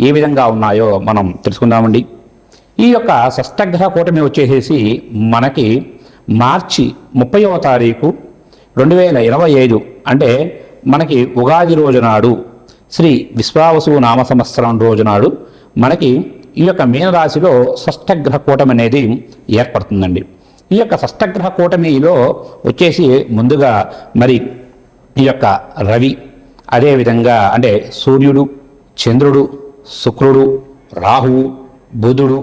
ఏ విధంగా ఉన్నాయో మనం తెలుసుకుందామండి. ఈ యొక్క షష్టగ్రహ కూటమి వచ్చేసేసి మనకి మార్చి ముప్పైవ తారీఖు రెండు వేల ఇరవై ఐదు అంటే మనకి ఉగాది రోజు నాడు శ్రీ విశ్వావసు నామ సంవత్సరం రోజు నాడు మనకి ఈ యొక్క మీనరాశిలో షష్టగ్రహ కూటమి అనేది ఏర్పడుతుందండి. ఈ యొక్క షష్టగ్రహ కూటమిలో వచ్చేసి ముందుగా మరి ఈ యొక్క రవి అదేవిధంగా అంటే సూర్యుడు చంద్రుడు శుక్రుడు రాహువు బుధుడు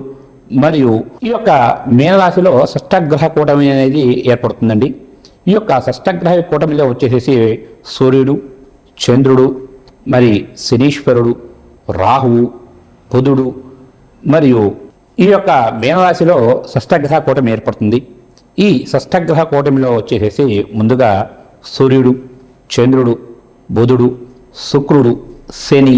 మరియు ఈ యొక్క మీనరాశిలో షష్టగ్రహ కూటమి అనేది ఏర్పడుతుందండి. ఈ యొక్క షష్టగ్రహ కూటమిలో వచ్చేసేసి సూర్యుడు చంద్రుడు మరి శనీశ్వరుడు రాహువు బుధుడు మరియు ఈ యొక్క మీనరాశిలో షష్టగ్రహ కూటమి ఏర్పడుతుంది. ఈ షష్టగ్రహ కూటమిలో వచ్చేసేసి ముందుగా సూర్యుడు చంద్రుడు బుధుడు శుక్రుడు శని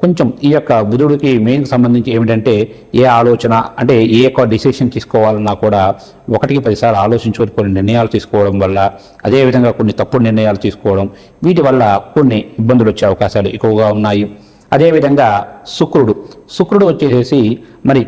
కొంచెం ఈ యొక్క బుధుడికి మెయిన్ సంబంధించి ఏమిటంటే ఏ ఆలోచన అంటే ఏ యొక్క డిసిషన్ తీసుకోవాలన్నా కూడా ఒకటికి పదిసార్లు ఆలోచించుకొని కొన్ని నిర్ణయాలు తీసుకోవడం వల్ల అదేవిధంగా కొన్ని తప్పుడు నిర్ణయాలు తీసుకోవడం వీటి వల్ల కొన్ని ఇబ్బందులు వచ్చే అవకాశాలు ఎక్కువగా ఉన్నాయి. అదేవిధంగా శుక్రుడు శుక్రుడు వచ్చేసేసి మరి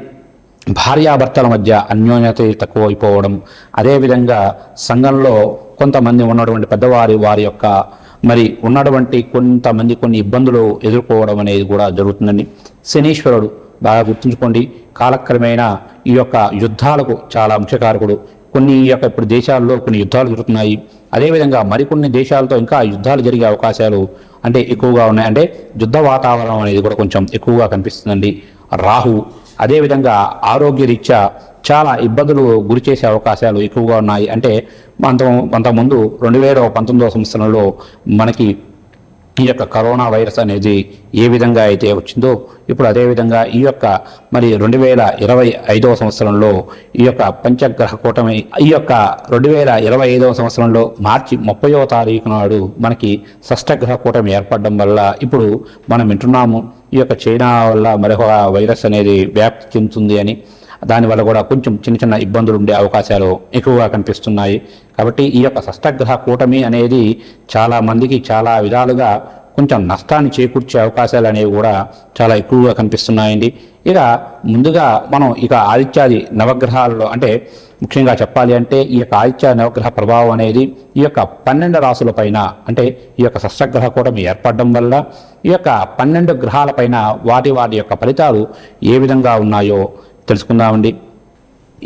భార్యాభర్తల మధ్య అన్యోన్యత తక్కువైపోవడం అదేవిధంగా సంఘంలో కొంతమంది ఉన్నటువంటి పెద్దవారి వారి యొక్క మరి ఉన్నటువంటి కొంతమంది కొన్ని ఇబ్బందులు ఎదుర్కోవడం అనేది కూడా జరుగుతుందండి. శనీశ్వరుడు బాగా గుర్తుంచుకోండి కాలక్రమేణా ఈ యొక్క యుద్ధాలకు చాలా ముఖ్యకారకుడు కొన్ని ఈ యొక్క ఇప్పుడు దేశాల్లో కొన్ని యుద్ధాలు జరుగుతున్నాయి. అదేవిధంగా మరికొన్ని దేశాలతో ఇంకా యుద్ధాలు జరిగే అవకాశాలు అంటే ఎక్కువగా ఉన్నాయి. అంటే యుద్ధ వాతావరణం అనేది కూడా కొంచెం ఎక్కువగా కనిపిస్తుందండి. రాహు అదేవిధంగా ఆరోగ్యరీత్యా చాలా ఇబ్బందులు గురి చేసే అవకాశాలు ఎక్కువగా ఉన్నాయి. అంటే అంత అంతకుముందు రెండు వేల పంతొమ్మిదవ సంవత్సరంలో మనకి ఈ యొక్క కరోనా వైరస్ అనేది ఏ విధంగా అయితే వచ్చిందో ఇప్పుడు అదేవిధంగా ఈ యొక్క మరి రెండు వేల ఇరవై ఐదవ సంవత్సరంలో ఈ యొక్క పంచగ్రహ కూటమి ఈ యొక్క రెండు వేల ఇరవై ఐదవ సంవత్సరంలో మార్చి ముప్పయో తారీఖు నాడు మనకి షష్టగ్రహ కూటమి ఏర్పడడం వల్ల ఇప్పుడు మనం వింటున్నాము. ఈ యొక్క చైనా వల్ల మరొక వైరస్ అనేది వ్యాప్తి చెందుతుంది అని దానివల్ల కూడా కొంచెం చిన్న చిన్న ఇబ్బందులు ఉండే అవకాశాలు ఎక్కువగా కనిపిస్తున్నాయి. కాబట్టి ఈ యొక్క షష్టగ్రహ కూటమి అనేది చాలా మందికి చాలా విధాలుగా కొంచెం నష్టాన్ని చేకూర్చే అవకాశాలు అనేవి కూడా చాలా ఎక్కువగా కనిపిస్తున్నాయండి. ఇక ముందుగా మనం ఇక ఆదిత్యాది నవగ్రహాలలో అంటే ముఖ్యంగా చెప్పాలి అంటే ఈ యొక్క ఆదిత్య నవగ్రహ ప్రభావం అనేది ఈ యొక్క పన్నెండు రాసుల పైన అంటే ఈ యొక్క షష్టగ్రహ కూటమి ఏర్పడడం వల్ల ఈ యొక్క పన్నెండు గ్రహాలపైన వాటి వాటి యొక్క ఫలితాలు ఏ విధంగా ఉన్నాయో తెలుసుకుందామండి.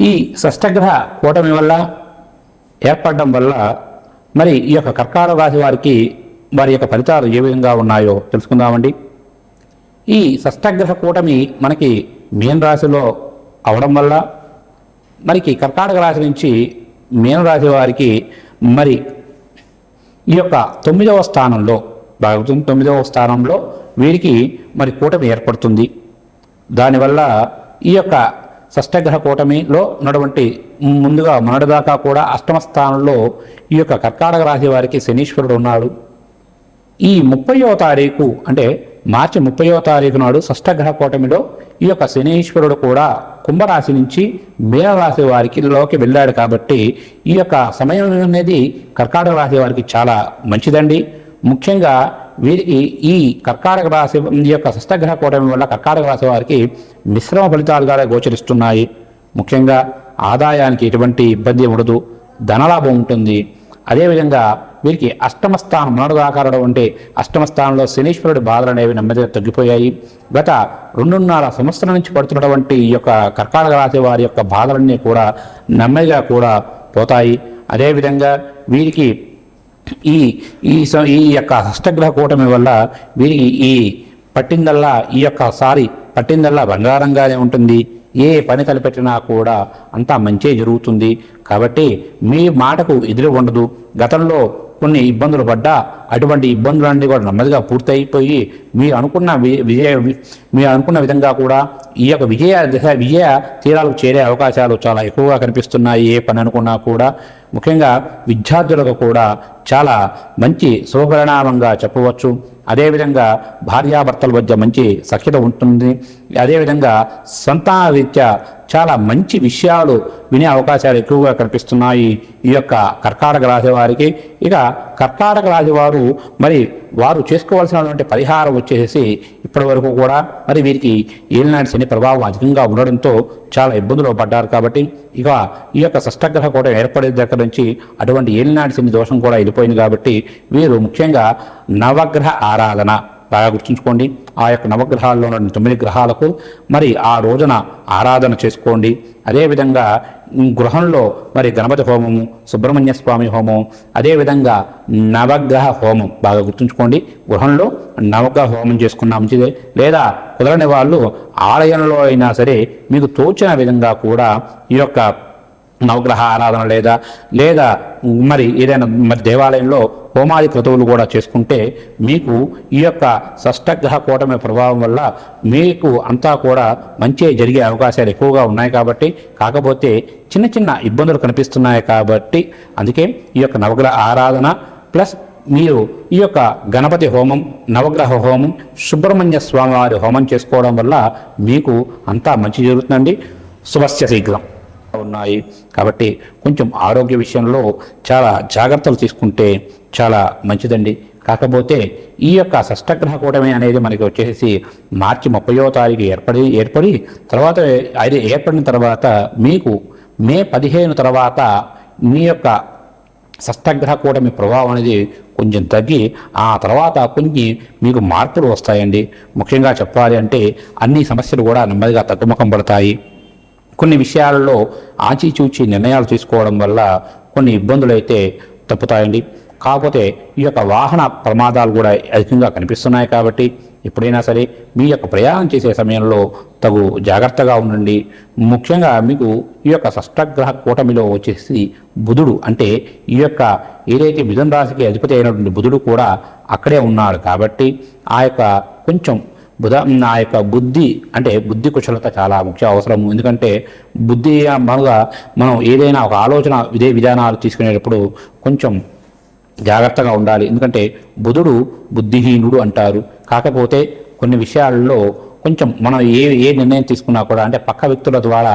ఈ షష్టగ్రహ కూటమి వల్ల ఏర్పడడం వల్ల మరి ఈ యొక్క కర్కాటక రాశి వారికి వారి యొక్క ఫలితాలు ఏ విధంగా ఉన్నాయో తెలుసుకుందామండి. ఈ షష్టగ్రహ కూటమి మనకి మీన రాశిలో అవడం వల్ల మనకి కర్కాటక రాశి నుంచి మీనరాశి వారికి మరి ఈ యొక్క తొమ్మిదవ స్థానంలో భాగవతం తొమ్మిదవ స్థానంలో వీరికి మరి కూటమి ఏర్పడుతుంది. దానివల్ల ఈ యొక్క షష్టగ్రహ కూటమిలో ఉన్నటువంటి ముందుగా మొన్నటిదాకా కూడా అష్టమ స్థానంలో ఈ యొక్క కర్కాటక రాశి వారికి శనీశ్వరుడు ఉన్నాడు. ఈ ముప్పయో తారీఖు అంటే మార్చి ముప్పయో తారీఖు నాడు షష్టగ్రహ కూటమిలో ఈ యొక్క శనీశ్వరుడు కూడా కుంభరాశి నుంచి మీనరాశి వారికి లోకి వెళ్ళాడు కాబట్టి ఈ యొక్క సమయం అనేది కర్కాటక రాశి వారికి చాలా మంచిదండి. ముఖ్యంగా వీరికి ఈ కర్కాటక రాశి ఈ యొక్క షష్టగ్రహ కూటమి వల్ల కర్కాటక రాశి వారికి మిశ్రమ ఫలితాలుగా గోచరిస్తున్నాయి. ముఖ్యంగా ఆదాయానికి ఎటువంటి ఇబ్బంది ఉండదు ధనలాభం ఉంటుంది. అదేవిధంగా వీరికి అష్టమ స్థానం ఉంటే అష్టమస్థానంలో అష్టమ స్థానంలో శనీశ్వరుడి బాధలు అనేవి నెమ్మదిగా తగ్గిపోయాయి. గత రెండున్నర సంవత్సరం నుంచి పడుతున్నటువంటి ఈ యొక్క కర్కాటక రాశి వారి యొక్క బాధలన్నీ కూడా నెమ్మదిగా కూడా పోతాయి. అదేవిధంగా వీరికి ఈ ఈ స- ఈ యొక్క అష్టగ్రహ కూటమి వల్ల వీరికి ఈ పట్టిందల్లా ఈ యొక్క సారి పట్టిందల్లా బంగారంగానే ఉంటుంది. ఏ పని తలపెట్టినా కూడా అంతా మంచే జరుగుతుంది. కాబట్టి మీ మాటకు ఎదురు ఉండదు. గతంలో కొన్ని ఇబ్బందులు పడ్డా అటువంటి ఇబ్బందులన్నీ కూడా నెమ్మదిగా పూర్తయిపోయి మీరు అనుకున్న విజయ మీరు అనుకున్న విధంగా కూడా ఈ యొక్క విజయ దిశ విజయ తీరాలకు చేరే అవకాశాలు చాలా ఎక్కువగా కనిపిస్తున్నాయి. ఏ పని అనుకున్నా కూడా ముఖ్యంగా విద్యార్థులకు కూడా చాలా మంచి శుభపరిణామంగా చెప్పవచ్చు. అదేవిధంగా భార్యాభర్తల మధ్య మంచి సఖ్యత ఉంటుంది. అదేవిధంగా సంతాన రీత్యా చాలా మంచి విషయాలు వినే అవకాశాలు ఎక్కువగా కనిపిస్తున్నాయి ఈ యొక్క కర్కాటక రాశి వారికి. ఇక కర్కాటక రాశి వారు మరి వారు చేసుకోవాల్సినటువంటి పరిహారం వచ్చేసి ఇప్పటి వరకు కూడా మరి వీరికి ఏలినాటి శని ప్రభావం అధికంగా ఉండడంతో చాలా ఇబ్బందులు పడ్డారు కాబట్టి ఇక ఈ యొక్క షష్టగ్రహ కూడా ఏర్పడే దగ్గర నుంచి అటువంటి ఏలినాటి శని దోషం కూడా వెళ్ళిపోయింది కాబట్టి వీరు ముఖ్యంగా నవగ్రహ ఆరాధన బాగా గుర్తుంచుకోండి. ఆ యొక్క నవగ్రహాల్లో ఉన్న తొమ్మిది గ్రహాలకు మరి ఆ రోజున ఆరాధన చేసుకోండి. అదేవిధంగా గృహంలో మరి గణపతి హోమము సుబ్రహ్మణ్య స్వామి హోమం అదేవిధంగా నవగ్రహ హోమం బాగా గుర్తుంచుకోండి. గృహంలో నవగ్రహ హోమం చేసుకున్నా మంచిదే. లేదా కుదరని వాళ్ళు ఆలయంలో అయినా సరే మీకు తోచిన విధంగా కూడా ఈ యొక్క నవగ్రహ ఆరాధన లేదా లేదా మరి ఏదైనా మరి దేవాలయంలో హోమాది క్రతువులు కూడా చేసుకుంటే మీకు ఈ యొక్క షష్టగ్రహ కూటమి ప్రభావం వల్ల మీకు అంతా కూడా మంచి జరిగే అవకాశాలు ఎక్కువగా ఉన్నాయి కాబట్టి కాకపోతే చిన్న చిన్న ఇబ్బందులు కనిపిస్తున్నాయి కాబట్టి అందుకే ఈ యొక్క నవగ్రహ ఆరాధన ప్లస్ మీరు ఈ యొక్క గణపతి హోమం నవగ్రహ హోమం సుబ్రహ్మణ్య స్వామి వారి హోమం చేసుకోవడం వల్ల మీకు అంతా మంచి జరుగుతుందండి. శుభస్య శీఘ్రం. ఉన్నాయి. కాబట్టి కొంచెం ఆరోగ్య విషయంలో చాలా జాగ్రత్తలు తీసుకుంటే చాలా మంచిదండి. కాకపోతే ఈ యొక్క షష్టగ్రహ కూటమి అనేది మనకి వచ్చేసి మార్చి ముప్పయో తారీఖు ఏర్పడి ఏర్పడి తర్వాత అది ఏర్పడిన తర్వాత మీకు మే పదిహేను తర్వాత మీ యొక్క షష్టగ్రహ కూటమి ప్రభావం అనేది కొంచెం తగ్గి ఆ తర్వాత కొన్ని మీకు మార్పులు వస్తాయండి. ముఖ్యంగా చెప్పాలి అంటే అన్ని సమస్యలు కూడా నెమ్మదిగా తగ్గుముఖం పడతాయి. కొన్ని విషయాలలో ఆచిచూచి నిర్ణయాలు తీసుకోవడం వల్ల కొన్ని ఇబ్బందులు అయితే తప్పుతాయండి. కాకపోతే ఈ యొక్క వాహన ప్రమాదాలు కూడా అధికంగా కనిపిస్తున్నాయి కాబట్టి ఎప్పుడైనా సరే మీ యొక్క ప్రయాణం చేసే సమయంలో తగు జాగ్రత్తగా ఉండండి. ముఖ్యంగా మీకు ఈ యొక్క షష్టగ్రహ కూటమిలో వచ్చేసి బుధుడు అంటే ఈ యొక్క ఏదైతే మిథున రాశికి అధిపతి అయినటువంటి బుధుడు కూడా అక్కడే ఉన్నాడు కాబట్టి ఆ యొక్క కొంచెం బుధ నా యొక్క బుద్ధి అంటే బుద్ధి కుశలత చాలా ముఖ్య అవసరం. ఎందుకంటే బుద్ధి మనగా మనం ఏదైనా ఒక ఆలోచన ఇదే విధానాలు తీసుకునేటప్పుడు కొంచెం జాగ్రత్తగా ఉండాలి. ఎందుకంటే బుధుడు బుద్ధిహీనుడు అంటారు. కాకపోతే కొన్ని విషయాల్లో కొంచెం మనం ఏ ఏ నిర్ణయం తీసుకున్నా కూడా అంటే పక్క వ్యక్తుల ద్వారా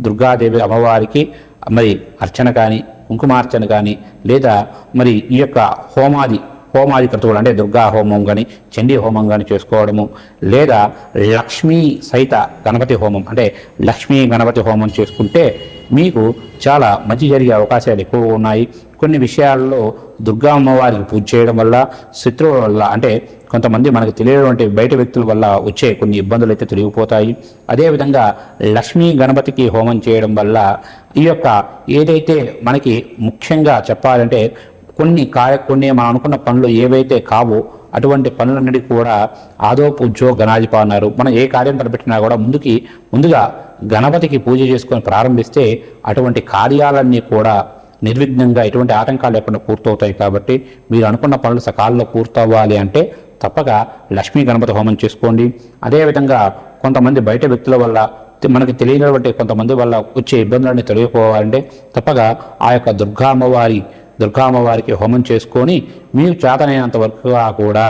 దుర్గాదేవి అమ్మవారికి మరి అర్చన కానీ కుంకుమార్చన కానీ లేదా మరి ఈ యొక్క హోమాది హోమాది క్రతువులు అంటే దుర్గా హోమం కానీ చండీ హోమం కానీ చేసుకోవడము లేదా లక్ష్మీ సహిత గణపతి హోమం అంటే లక్ష్మీ గణపతి హోమం చేసుకుంటే మీకు చాలా మంచి జరిగే అవకాశాలు ఎక్కువగా ఉన్నాయి. కొన్ని విషయాల్లో దుర్గా అమ్మవారికి పూజ చేయడం వల్ల శత్రువుల వల్ల అంటే కొంతమంది మనకు తెలియనటువంటి బయట వ్యక్తుల వల్ల వచ్చే కొన్ని ఇబ్బందులు అయితే తొలగిపోతాయి. అదేవిధంగా లక్ష్మీ గణపతికి హోమం చేయడం వల్ల ఈ యొక్క ఏదైతే మనకి ముఖ్యంగా చెప్పాలంటే కొన్ని కార్య కొన్ని మనం అనుకున్న పనులు ఏవైతే కావో అటువంటి పనులన్నిటికీ కూడా ఆదో పూజో గణాధిప అన్నారు. మనం ఏ కార్యం తలపెట్టినా కూడా ముందుకి ముందుగా గణపతికి పూజ చేసుకొని ప్రారంభిస్తే అటువంటి కార్యాలన్నీ కూడా నిర్విఘ్నంగా ఎటువంటి ఆటంకాలు లేకుండా పూర్తవుతాయి కాబట్టి మీరు అనుకున్న పనులు సకాలంలో పూర్తవ్వాలి అంటే తప్పక లక్ష్మీ గణపతి హోమం చేసుకోండి. అదేవిధంగా కొంతమంది బయట వ్యక్తుల వల్ల మనకి తెలియనటువంటి కొంతమంది వల్ల వచ్చే ఇబ్బందులన్నీ తొలగిపోవాలంటే తప్పక ఆ యొక్క దుర్గా అమ్మవారి దుర్గా అమ్మవారికి హోమం చేసుకొని మీకు చేతనైనంత వరకుగా కూడా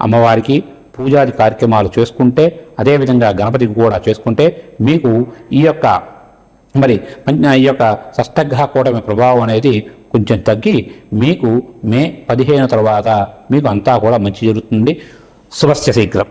అమ్మవారికి పూజాది కార్యక్రమాలు చేసుకుంటే అదేవిధంగా గణపతికి కూడా చేసుకుంటే మీకు ఈ యొక్క మరి ఈ యొక్క షష్టగ్రహ కూటమి ప్రభావం అనేది కొంచెం తగ్గి మీకు మే పదిహేను తర్వాత మీకు అంతా కూడా మంచి జరుగుతుంది. శుభస్య శీఘ్రం.